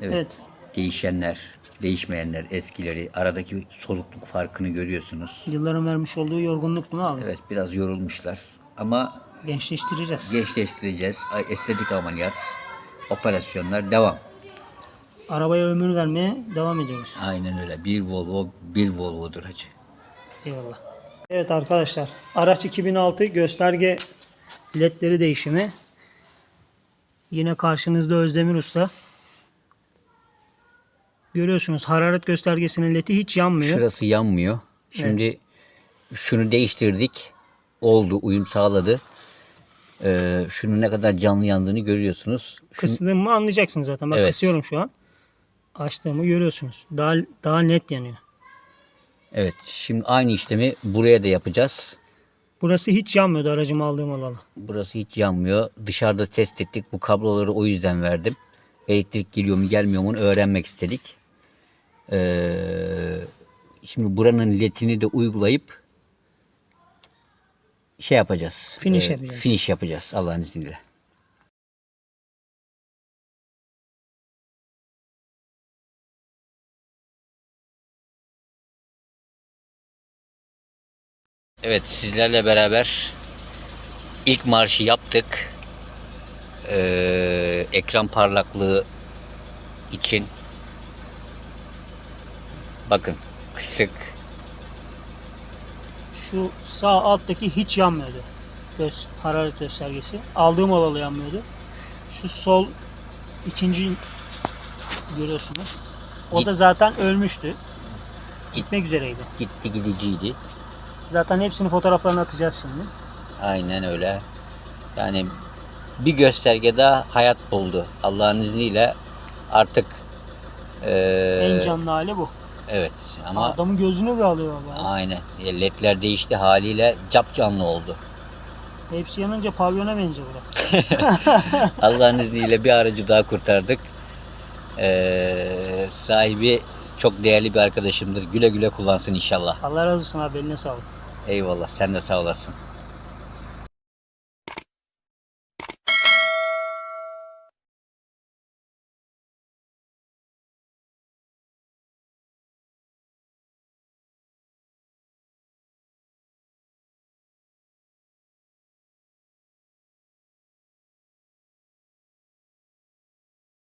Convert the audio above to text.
Evet. Evet. Değişenler, değişmeyenler, eskileri, aradaki solukluk farkını görüyorsunuz. Yılların vermiş olduğu yorgunluk mu abi? Evet biraz yorulmuşlar ama Gençleştireceğiz. gençleştireceğiz. Estetik ameliyat, operasyonlar devam. Arabaya ömür vermeye devam ediyoruz. Aynen öyle. Bir Volvo, bir Volvo'dur hacı. Eyvallah. Evet arkadaşlar. Araç 2006 gösterge ledleri değişimi. Yine karşınızda Özdemir Usta. Görüyorsunuz hararet göstergesinin ledi hiç yanmıyor. Şurası yanmıyor. Şimdi şunu değiştirdik. Oldu, uyum sağladı. Ee, şunun ne kadar canlı yandığını görüyorsunuz. Şunu- Kıstığımı anlayacaksınız zaten. Bak Evet. kısıyorum şu an. Açtığımı görüyorsunuz. Daha daha net yanıyor. evet, şimdi aynı işlemi buraya da yapacağız. Burası hiç yanmıyordu aracımı aldığım alalı. Burası hiç yanmıyor. Dışarıda test ettik. Bu kabloları o yüzden verdim. Elektrik geliyor mu gelmiyor mu öğrenmek istedik. Ee, şimdi buranın ledini de uygulayıp şey yapacağız. Finish yapacağız. Finish yapacağız Allah'ın izniyle. Evet sizlerle beraber ilk marşı yaptık. Ee, ekran parlaklığı için bakın kısık Şu sağ alttaki hiç yanmıyordu. Göz, hararet göstergesi. Aldığım olalı yanmıyordu. Şu sol ikinci görüyorsunuz. O da zaten ölmüştü. Gitmek üzereydi. gitti gidiciydi. Zaten hepsini fotoğraflarını atacağız şimdi. Aynen öyle. Yani bir gösterge daha hayat buldu. Allah'ın izniyle artık ee, en canlı hali bu. Evet ama Adamın gözünü bile alıyor vallahi. aynen ledler değişti haliyle cap canlı oldu. Hepsi yanınca pavyona benziyor bura. Allah'ın izniyle bir aracı daha kurtardık. Ee, sahibi çok değerli bir arkadaşımdır. Güle güle kullansın inşallah. Allah razı olsun abi eline sağlık. Eyvallah sen de sağ olasın.